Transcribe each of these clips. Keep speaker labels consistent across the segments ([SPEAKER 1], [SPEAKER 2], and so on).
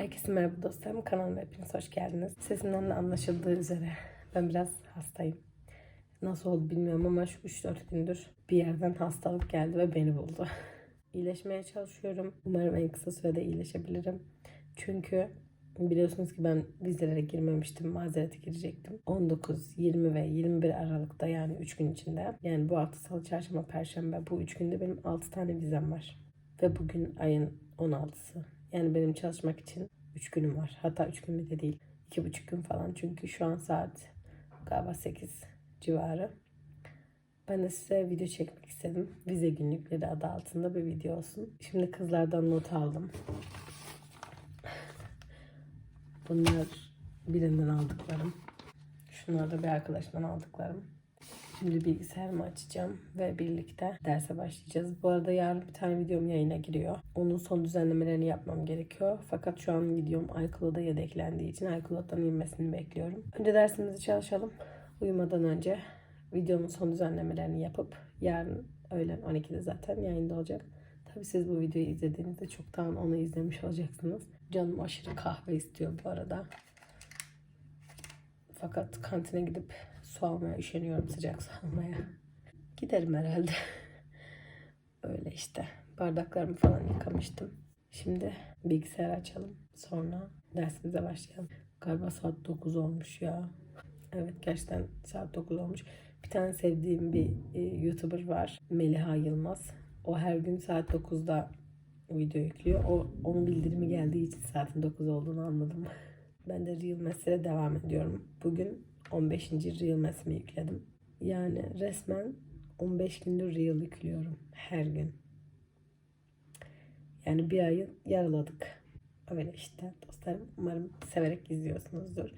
[SPEAKER 1] Herkese merhaba dostlarım. Kanalıma hepiniz hoş geldiniz. Sesimden de anlaşıldığı üzere ben biraz hastayım. Nasıl oldu bilmiyorum ama şu 3-4 gündür bir yerden hastalık geldi ve beni buldu. İyileşmeye çalışıyorum. Umarım en kısa sürede iyileşebilirim. Çünkü biliyorsunuz ki ben vizelere girmemiştim. Mazerete girecektim. 19, 20 ve 21 Aralık'ta yani 3 gün içinde. Yani bu hafta salı, çarşamba, perşembe bu 3 günde benim 6 tane vizem var. Ve bugün ayın 16'sı. Yani benim çalışmak için 3 günüm var. Hatta 3 gün bile değil. 2,5 gün falan. Çünkü şu an saat galiba 8 civarı. Ben de size video çekmek istedim. Vize günlükleri adı altında bir video olsun. Şimdi kızlardan not aldım. Bunlar birinden aldıklarım. Şunlar da bir arkadaşımdan aldıklarım. Şimdi bilgisayarımı açacağım ve birlikte derse başlayacağız. Bu arada yarın bir tane videom yayına giriyor. Onun son düzenlemelerini yapmam gerekiyor. Fakat şu an videom iCloud'a yedeklendiği için iCloud'dan inmesini bekliyorum. Önce dersimizi çalışalım. Uyumadan önce videomun son düzenlemelerini yapıp yarın öğlen 12'de zaten yayında olacak. Tabii siz bu videoyu izlediğinizde çoktan onu izlemiş olacaksınız. Canım aşırı kahve istiyor bu arada. Fakat kantine gidip su almaya üşeniyorum sıcak su almaya. Giderim herhalde. Öyle işte. Bardaklarımı falan yıkamıştım. Şimdi bilgisayar açalım. Sonra dersimize başlayalım. Galiba saat 9 olmuş ya. Evet gerçekten saat 9 olmuş. Bir tane sevdiğim bir e, YouTuber var. Meliha Yılmaz. O her gün saat 9'da video yüklüyor. O onun bildirimi geldiği için saatin 9 olduğunu anladım. Ben de Real Mes'e devam ediyorum. Bugün 15. Real Mes'imi yükledim. Yani resmen 15 gündür Real yüklüyorum. Her gün. Yani bir ayı yarıladık. Öyle işte dostlarım. Umarım severek izliyorsunuzdur.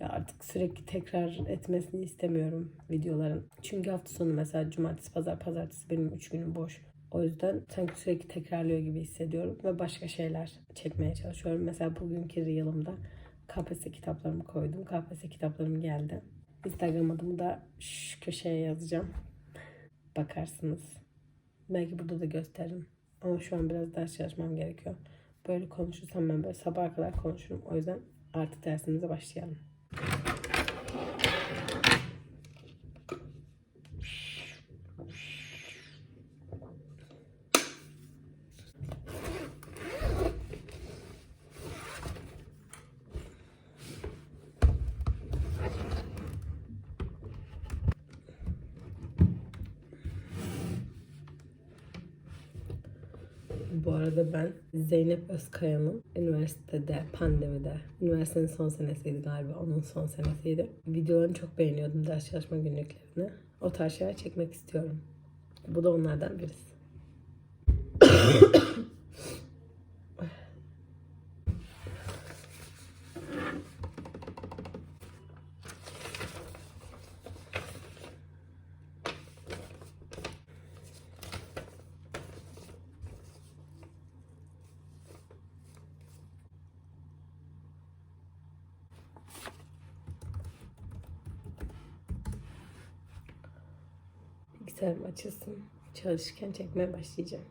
[SPEAKER 1] Ya artık sürekli tekrar etmesini istemiyorum videoların. Çünkü hafta sonu mesela cumartesi, pazar, pazartesi benim 3 günüm boş. O yüzden sanki sürekli tekrarlıyor gibi hissediyorum ve başka şeyler çekmeye çalışıyorum. Mesela bugünkü Reel'ımda KPSS kitaplarımı koydum. KPSS kitaplarım geldi. Instagram adımı da şu köşeye yazacağım. Bakarsınız. Belki burada da gösteririm. Ama şu an biraz ders çalışmam gerekiyor. Böyle konuşursam ben böyle sabaha kadar konuşurum. O yüzden artık dersimize başlayalım. Bu arada ben Zeynep Özkaya'nın üniversitede, pandemide, üniversitenin son senesiydi galiba, onun son senesiydi. Videolarını çok beğeniyordum, ders çalışma günlüklerini. O tarz şeyler çekmek istiyorum. Bu da onlardan birisi. Bilgisayarım açılsın. Çalışırken çekmeye başlayacağım.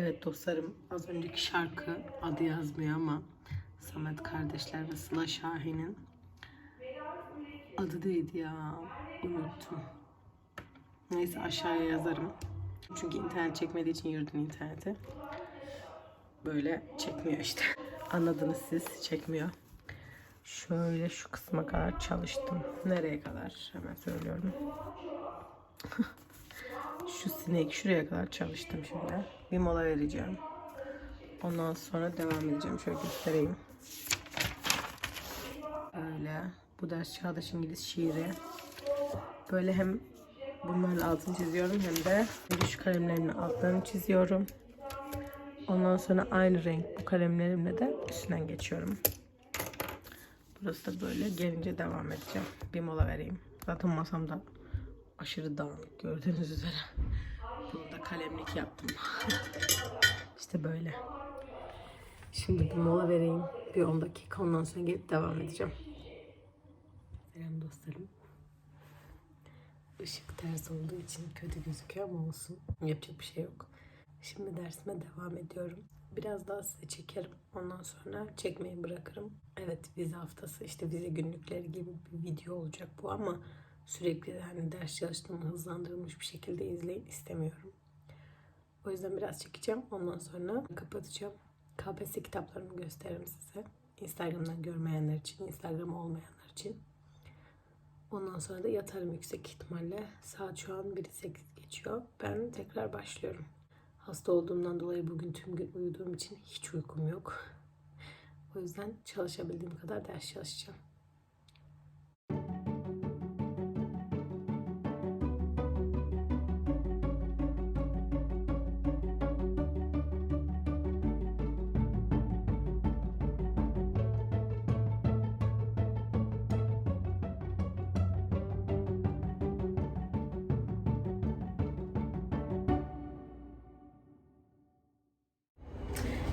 [SPEAKER 1] Evet dostlarım az önceki şarkı adı yazmıyor ama Samet kardeşler ve Sıla Şahin'in adı neydi ya unuttum. Neyse aşağıya yazarım. Çünkü internet çekmediği için yurdun interneti. Böyle çekmiyor işte. Anladınız siz çekmiyor. Şöyle şu kısma kadar çalıştım. Nereye kadar? Hemen söylüyorum. Şu sinek şuraya kadar çalıştım şimdi. Bir mola vereceğim. Ondan sonra devam edeceğim. Şöyle göstereyim. Öyle. Bu ders Çağdaş İngiliz şiiri. Böyle hem bunlarla altını çiziyorum hem de düş kalemlerimle altlarını çiziyorum. Ondan sonra aynı renk bu kalemlerimle de üstünden geçiyorum. Burası da böyle gelince devam edeceğim. Bir mola vereyim. Zaten masamda aşırı dağınık gördüğünüz üzere. Burada kalemlik yaptım. işte böyle. Şimdi bir mola vereyim. Bir 10 dakika ondan sonra gelip devam edeceğim. Selam dostlarım. Işık ters olduğu için kötü gözüküyor ama olsun. Yapacak bir şey yok. Şimdi dersime devam ediyorum. Biraz daha size çekerim. Ondan sonra çekmeyi bırakırım. Evet vize haftası işte vize günlükleri gibi bir video olacak bu ama sürekli hani ders çalıştığımı hızlandırılmış bir şekilde izleyin istemiyorum. O yüzden biraz çekeceğim. Ondan sonra kapatacağım. KPSS kitaplarımı gösteririm size. Instagram'dan görmeyenler için, Instagram olmayanlar için. Ondan sonra da yatarım yüksek ihtimalle. Saat şu an 1.8 geçiyor. Ben tekrar başlıyorum. Hasta olduğumdan dolayı bugün tüm gün uyuduğum için hiç uykum yok. O yüzden çalışabildiğim kadar ders çalışacağım.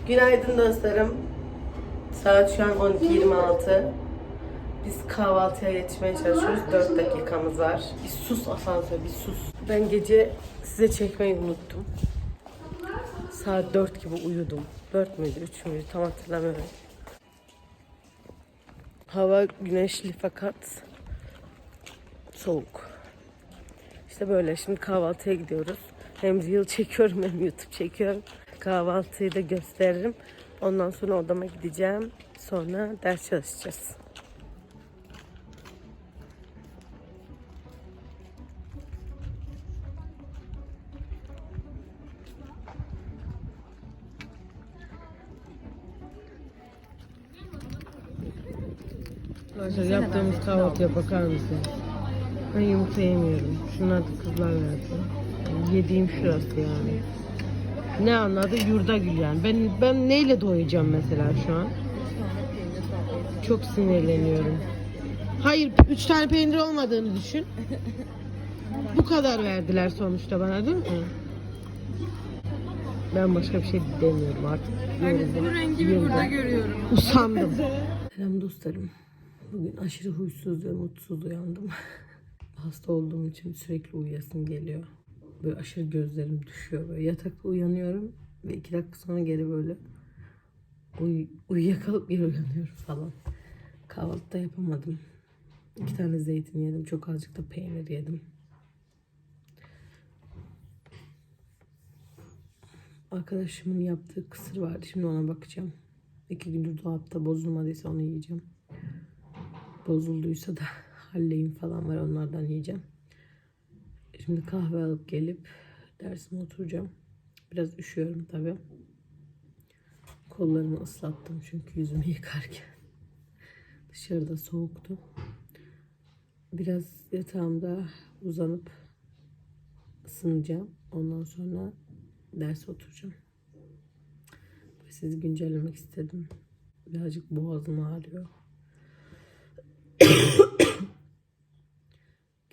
[SPEAKER 1] Günaydın dostlarım. Saat şu an 12.26. Biz kahvaltıya yetişmeye çalışıyoruz. 4 dakikamız var. Bir sus asansör, bir sus. Ben gece size çekmeyi unuttum. Saat 4 gibi uyudum. 4 müydü, 3 müydü tam hatırlamıyorum. Hava güneşli fakat soğuk. İşte böyle şimdi kahvaltıya gidiyoruz. Hem reel çekiyorum hem YouTube çekiyorum. Kahvaltıyı da gösteririm. Ondan sonra odama gideceğim. Sonra ders çalışacağız. Arkadaşlar yaptığımız kahvaltıya bakar mısın? Ben yumurta yemiyorum. Şunlar da kızlar verdi. Yediğim şurası yani. Ne anladı? Yurda gül yani. Ben ben neyle doyacağım mesela şu an? Çok sinirleniyorum. Hayır, üç tane peynir olmadığını düşün. Bu kadar verdiler sonuçta bana değil mi? Ben başka bir şey demiyorum artık. Yoruldum.
[SPEAKER 2] Bu rengimi burada görüyorum.
[SPEAKER 1] Usandım. Selam dostlarım. Bugün aşırı huysuz ve mutsuz uyandım. Hasta olduğum için sürekli uyuyasım geliyor. Böyle aşırı gözlerim düşüyor. Böyle yatakta uyanıyorum ve iki dakika sonra geri böyle uy uyuyakalıp geri uyanıyorum falan. Kahvaltı da yapamadım. İki tane zeytin yedim. Çok azıcık da peynir yedim. Arkadaşımın yaptığı kısır vardı. Şimdi ona bakacağım. İki gündür dolapta bozulmadıysa onu yiyeceğim. Bozulduysa da halleyin falan var onlardan yiyeceğim. Şimdi kahve alıp gelip dersime oturacağım. Biraz üşüyorum tabi. Kollarımı ıslattım çünkü yüzümü yıkarken. Dışarıda soğuktu. Biraz yatağımda uzanıp ısınacağım. Ondan sonra derse oturacağım. Sizi güncellemek istedim. Birazcık boğazım ağrıyor.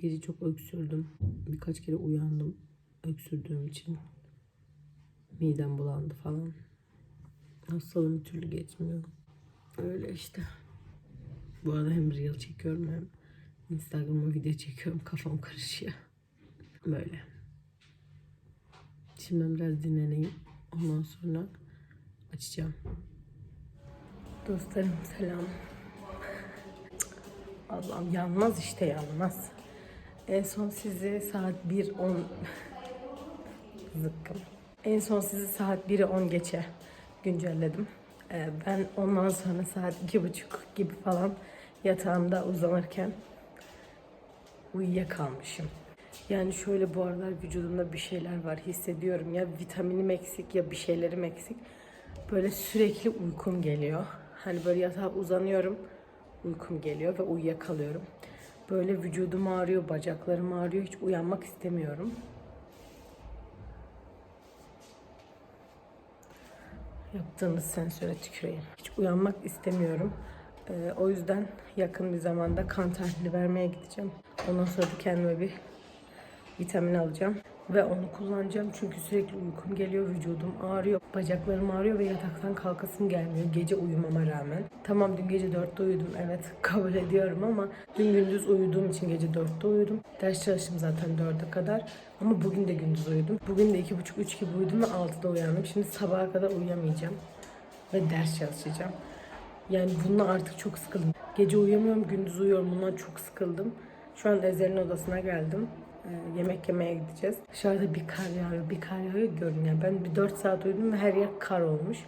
[SPEAKER 1] Gece çok öksürdüm. Birkaç kere uyandım öksürdüğüm için. Midem bulandı falan. Hastalığım bir türlü geçmiyor. Öyle işte. Bu arada hem reel çekiyorum hem Instagram'a video çekiyorum. Kafam karışıyor. Böyle. Şimdi ben biraz dinleneyim. Ondan sonra açacağım. Dostlarım selam. Allah'ım yanmaz işte yanmaz. En son sizi saat 1.10 zıkkım. En son sizi saat 1'e 10 geçe güncelledim. Ee, ben ondan sonra saat 2.30 gibi falan yatağımda uzanırken uyuyakalmışım. Yani şöyle bu aralar vücudumda bir şeyler var hissediyorum. Ya vitaminim eksik ya bir şeylerim eksik. Böyle sürekli uykum geliyor. Hani böyle yatağa uzanıyorum. Uykum geliyor ve uyuyakalıyorum. Böyle vücudum ağrıyor, bacaklarım ağrıyor. Hiç uyanmak istemiyorum. Yaptığınız sensöre tüküreyim. Hiç uyanmak istemiyorum. Ee, o yüzden yakın bir zamanda kan tahlili vermeye gideceğim. Ondan sonra da kendime bir vitamin alacağım. Ve onu kullanacağım çünkü sürekli uykum geliyor, vücudum ağrıyor, bacaklarım ağrıyor ve yataktan kalkasım gelmiyor gece uyumama rağmen. Tamam dün gece 4'te uyudum evet kabul ediyorum ama dün gündüz uyuduğum için gece 4'te uyudum. Ders çalıştım zaten 4'e kadar ama bugün de gündüz uyudum. Bugün de 2.30-3 gibi uyudum ve 6'da uyandım. Şimdi sabaha kadar uyuyamayacağım ve ders çalışacağım. Yani bununla artık çok sıkıldım. Gece uyuyamıyorum, gündüz uyuyorum. Bundan çok sıkıldım. Şu an Ezel'in odasına geldim. Ee, yemek yemeye gideceğiz. Dışarıda bir kar yağıyor, bir kar yağıyor diyorum ya. Ben bir 4 saat uyudum ve her yer kar olmuş.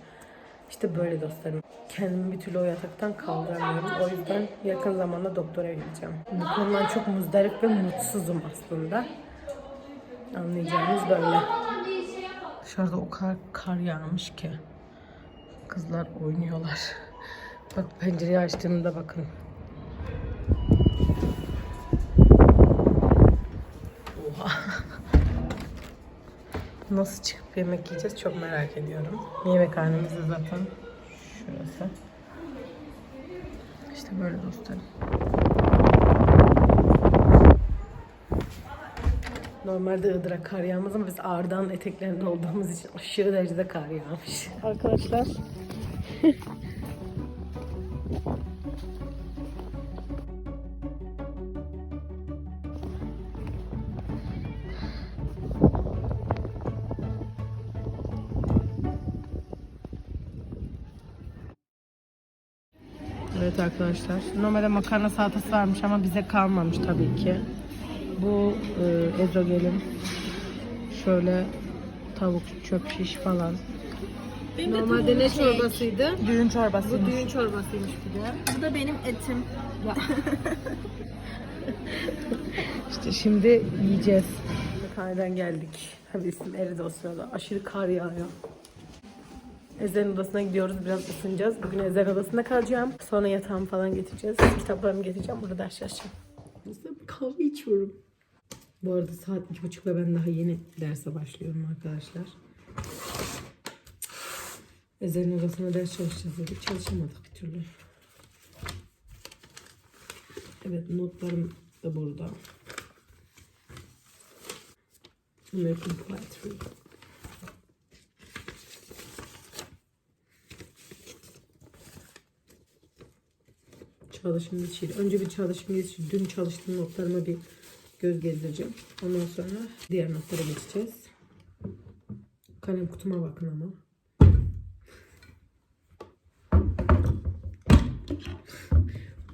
[SPEAKER 1] İşte böyle dostlarım. Kendimi bir türlü o yataktan kaldıramıyorum. O yüzden yakın zamanda doktora gideceğim. Bu konudan çok muzdarip ve mutsuzum aslında. Anlayacağınız böyle. Dışarıda o kadar kar yağmış ki. Kızlar oynuyorlar. Bak pencereyi açtığımda bakın. Nasıl çıkıp yemek yiyeceğiz çok merak ediyorum. Yemekhanemiz de zaten şurası. İşte böyle dostlarım. Normalde Iğdır'a kar yağmaz ama biz Ağrı'dan eteklerinde olduğumuz için aşırı derecede kar yağmış. Arkadaşlar arkadaşlar. Normalde makarna salatası varmış ama bize kalmamış tabii ki. Bu e, ezogelin. Şöyle tavuk çöp şiş falan. Normalde ne çorbasıydı?
[SPEAKER 2] Düğün çorbası.
[SPEAKER 1] Bu düğün çorbasıymış bir de.
[SPEAKER 2] Bu da benim etim.
[SPEAKER 1] İşte şimdi yiyeceğiz. Mekhaneden geldik. Tabii isim eridi o sırada. Aşırı kar yağıyor. Ezel'in odasına gidiyoruz. Biraz ısınacağız. Bugün Ezel'in odasında kalacağım. Sonra yatağımı falan getireceğiz. Kitaplarımı getireceğim. Burada ders çalışacağım. Kahve içiyorum. Bu arada saat iki buçuk ve ben daha yeni derse başlıyorum arkadaşlar. Ezel'in odasına ders çalışacağız dedik. Çalışamadık bir türlü. Evet notlarım da burada. American Poetry. Çalışım geçiyor. Önce bir çalışım geçiyor. Dün çalıştığım notlarıma bir göz gezdireceğim. Ondan sonra diğer notlara geçeceğiz. Kalem kutuma bakın ama.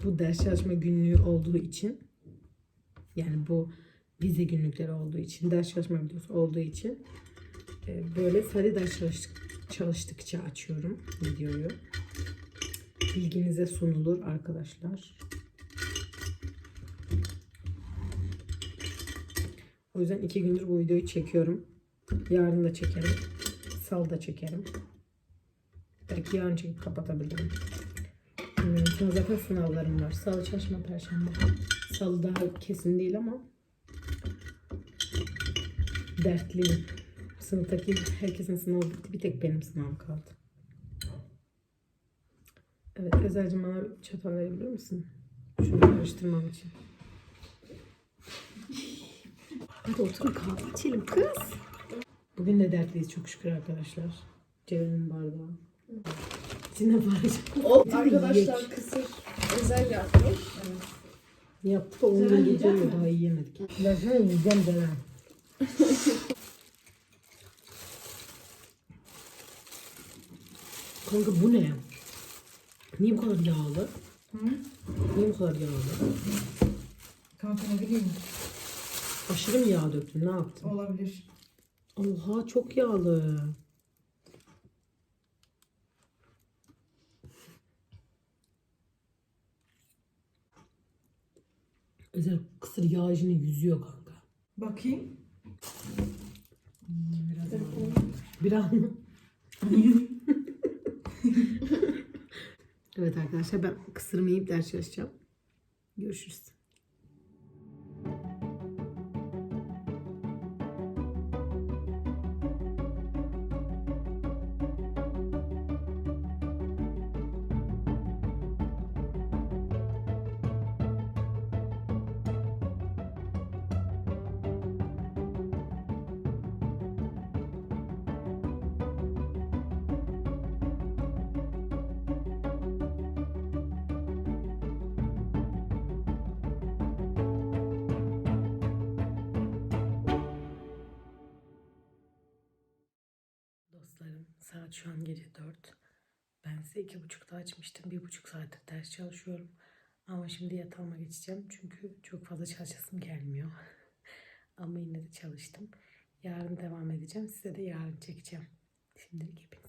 [SPEAKER 1] Bu ders çalışma günlüğü olduğu için yani bu vize günlükleri olduğu için, ders çalışma videosu olduğu için e, böyle sadece ders çalıştık, çalıştıkça açıyorum videoyu. Bilginize sunulur arkadaşlar. O yüzden iki gündür bu videoyu çekiyorum. Yarın da çekerim. Salı da çekerim. Belki yarın çekip kapatabilirim. Hmm, Sonra zaten sınavlarım var. Salı, çarşamba, perşembe. Salı daha kesin değil ama dertliyim. Sınıftaki herkesin sınavı bitti. Bir tek benim sınavım kaldı. Evet, Ezel'cim bana çatal verebilir misin? Şunu karıştırmam için. Hadi oturun kahve içelim kız. Bugün de dertliyiz çok şükür arkadaşlar. Cevrimin bardağı. İçine bağıracağım.
[SPEAKER 2] O arkadaşlar kısır özel yapmış.
[SPEAKER 1] Yaptık da 10 gün geçiyor daha iyi yemedik. Ben sana yiyeceğim dene. Kanka bu ne? Niye bu kadar yağlı? Niye bu kadar yağlı?
[SPEAKER 2] Kanka ne bileyim.
[SPEAKER 1] Aşırı mı yağ döktün? Ne yaptın?
[SPEAKER 2] Olabilir.
[SPEAKER 1] Oha çok yağlı. Özel kısır yağ içinde yüzüyor kanka.
[SPEAKER 2] Bakayım.
[SPEAKER 1] Biraz yağlı. Biraz mı? evet arkadaşlar ben kısırımı yiyip ders çalışacağım. Görüşürüz. Saat şu an gece 4. Ben size iki buçukta açmıştım. Bir buçuk saattir ders çalışıyorum. Ama şimdi yatağıma geçeceğim. Çünkü çok fazla çalışasım gelmiyor. Ama yine de çalıştım. Yarın devam edeceğim. Size de yarın çekeceğim. Şimdilik hepinize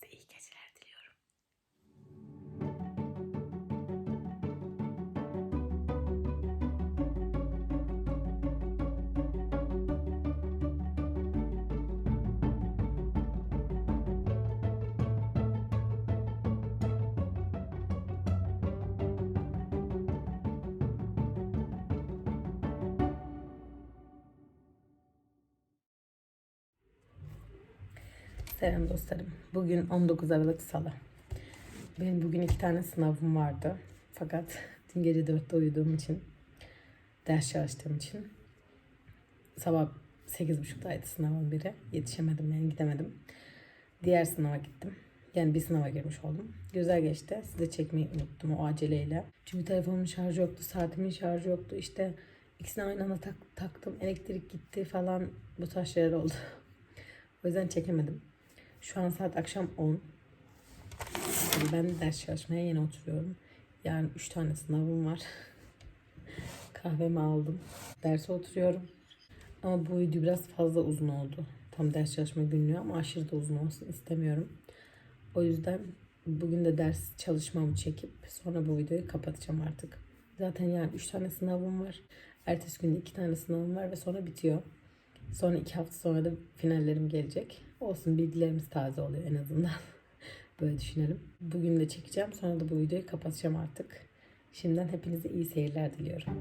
[SPEAKER 1] Selam dostlarım. Bugün 19 Aralık Salı. Benim bugün iki tane sınavım vardı. Fakat dün gece 4'te uyuduğum için, ders çalıştığım için sabah 8.30'daydı sınavın biri. Yetişemedim yani gidemedim. Diğer sınava gittim. Yani bir sınava girmiş oldum. Güzel geçti. Size çekmeyi unuttum o aceleyle. Çünkü telefonumun şarjı yoktu, saatimin şarjı yoktu. İşte ikisini aynı anda tak- taktım. Elektrik gitti falan bu tarz şeyler oldu. O yüzden çekemedim. Şu an saat akşam 10. Yani Ben de ders çalışmaya yeni oturuyorum. Yani 3 tane sınavım var. Kahvemi aldım. Derse oturuyorum. Ama bu video biraz fazla uzun oldu. Tam ders çalışma günlüğü ama aşırı da uzun olsun istemiyorum. O yüzden bugün de ders çalışmamı çekip sonra bu videoyu kapatacağım artık. Zaten yani 3 tane sınavım var. Ertesi gün 2 tane sınavım var ve sonra bitiyor. Sonra iki hafta sonra da finallerim gelecek. Olsun bilgilerimiz taze oluyor en azından. Böyle düşünelim. Bugün de çekeceğim. Sonra da bu videoyu kapatacağım artık. Şimdiden hepinize iyi seyirler diliyorum.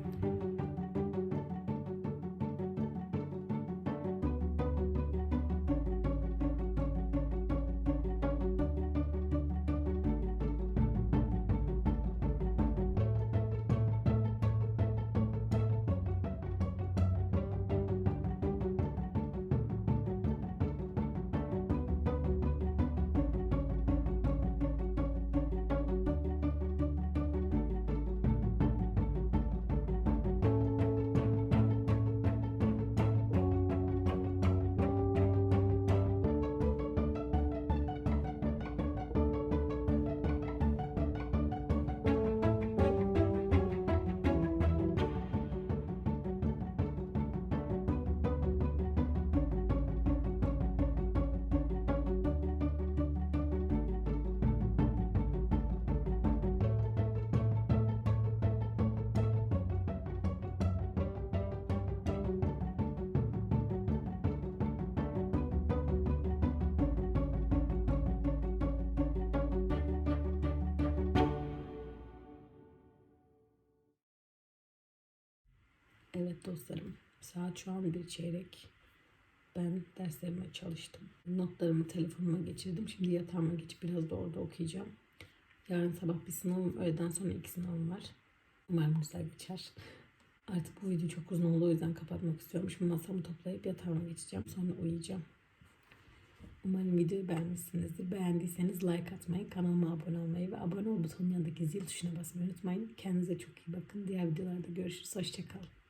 [SPEAKER 1] Evet dostlarım, saat şu an bir çeyrek. Ben derslerime çalıştım. Notlarımı telefonuma geçirdim. Şimdi yatağıma geçip biraz da orada okuyacağım. Yarın sabah bir sınavım, öğleden sonra iki sınavım var. Umarım güzel geçer. Artık bu video çok uzun oldu o yüzden kapatmak istiyorum. Şimdi masamı toplayıp yatağıma geçeceğim. Sonra uyuyacağım. Umarım videoyu beğenmişsinizdir. Beğendiyseniz like atmayı, kanalıma abone olmayı ve abone ol butonunun yanındaki zil tuşuna basmayı unutmayın. Kendinize çok iyi bakın. Diğer videolarda görüşürüz. Hoşçakalın.